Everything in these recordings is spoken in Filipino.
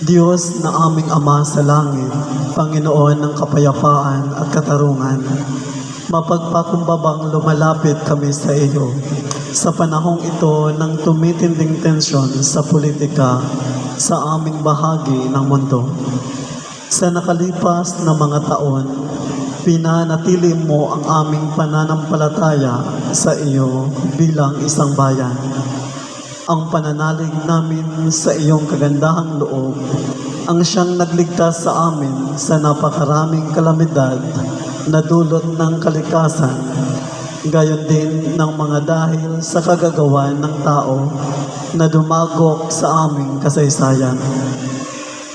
Diyos na aming Ama sa langit, Panginoon ng kapayapaan at katarungan, mapagpakumbabang lumalapit kami sa iyo sa panahong ito ng tumitinding tensyon sa politika sa aming bahagi ng mundo. Sa nakalipas na mga taon, pinanatili mo ang aming pananampalataya sa iyo bilang isang bayan ang pananalig namin sa iyong kagandahang loob ang siyang nagligtas sa amin sa napakaraming kalamidad na dulot ng kalikasan, gayon din ng mga dahil sa kagagawan ng tao na dumagok sa aming kasaysayan.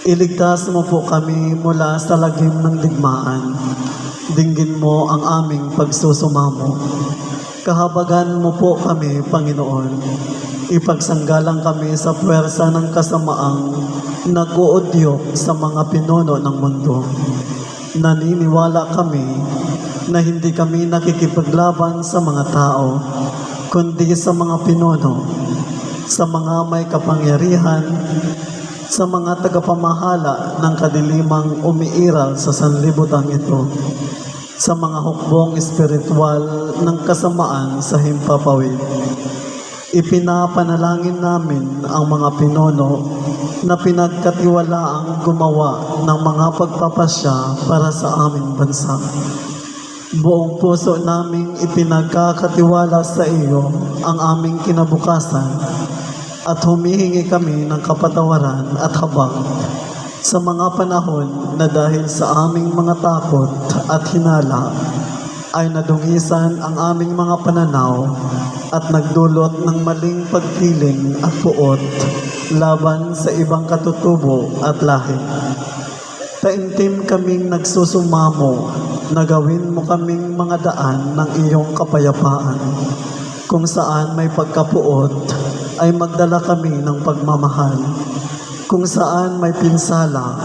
Iligtas mo po kami mula sa lagim ng digmaan. Dinggin mo ang aming pagsusumamo. Kahabagan mo po kami, Panginoon. Ipagsanggalang kami sa puwersa ng kasamaang nag-uudyok sa mga pinuno ng mundo. Naniniwala kami na hindi kami nakikipaglaban sa mga tao, kundi sa mga pinuno, sa mga may kapangyarihan, sa mga tagapamahala ng kadilimang umiiral sa sanlibutan ito, sa mga hukbong espiritual ng kasamaan sa himpapawid. Ipinapanalangin namin ang mga pinono na pinagkatiwalaang gumawa ng mga pagpapasya para sa aming bansa. Buong puso naming ipinagkakatiwala sa iyo ang aming kinabukasan at humihingi kami ng kapatawaran at habang sa mga panahon na dahil sa aming mga takot at hinala ay nadungisan ang aming mga pananaw at nagdulot ng maling pagpiling at puot laban sa ibang katutubo at lahi. Taimtim kaming nagsusumamo na gawin mo kaming mga daan ng iyong kapayapaan. Kung saan may pagkapuot ay magdala kami ng pagmamahal. Kung saan may pinsala,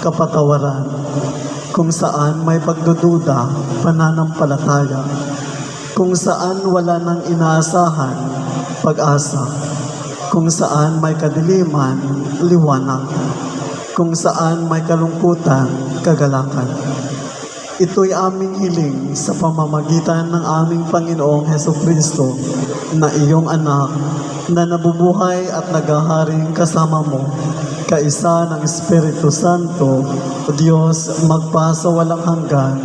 kapatawaran kung saan may pagdududa, pananampalataya, kung saan wala nang inaasahan, pag-asa, kung saan may kadiliman, liwanag, kung saan may kalungkutan, kagalakan. Ito'y aming hiling sa pamamagitan ng aming Panginoong Heso Kristo na iyong anak na nabubuhay at nagaharing kasama mo kaisa ng Espiritu Santo, Diyos magpasa walang hanggan.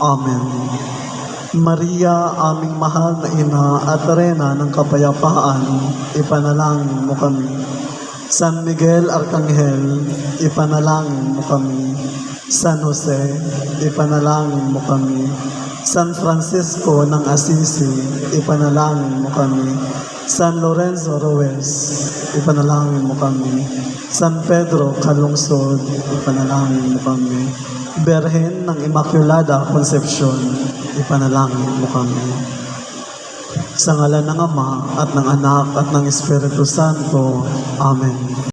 Amen. Maria, aming mahal na ina at rena ng kapayapaan, ipanalangin mo kami. San Miguel Arcangel, ipanalangin mo kami. San Jose, ipanalangin mo kami. San Francisco ng Assisi, ipanalangin mo kami. San Lorenzo Ruiz, ipanalangin mo kami. San Pedro Calungsod, ipanalangin mo kami. Berhen ng Immaculada Concepcion, ipanalangin mo kami. Sa ngalan ng Ama at ng Anak at ng Espiritu Santo. Amen.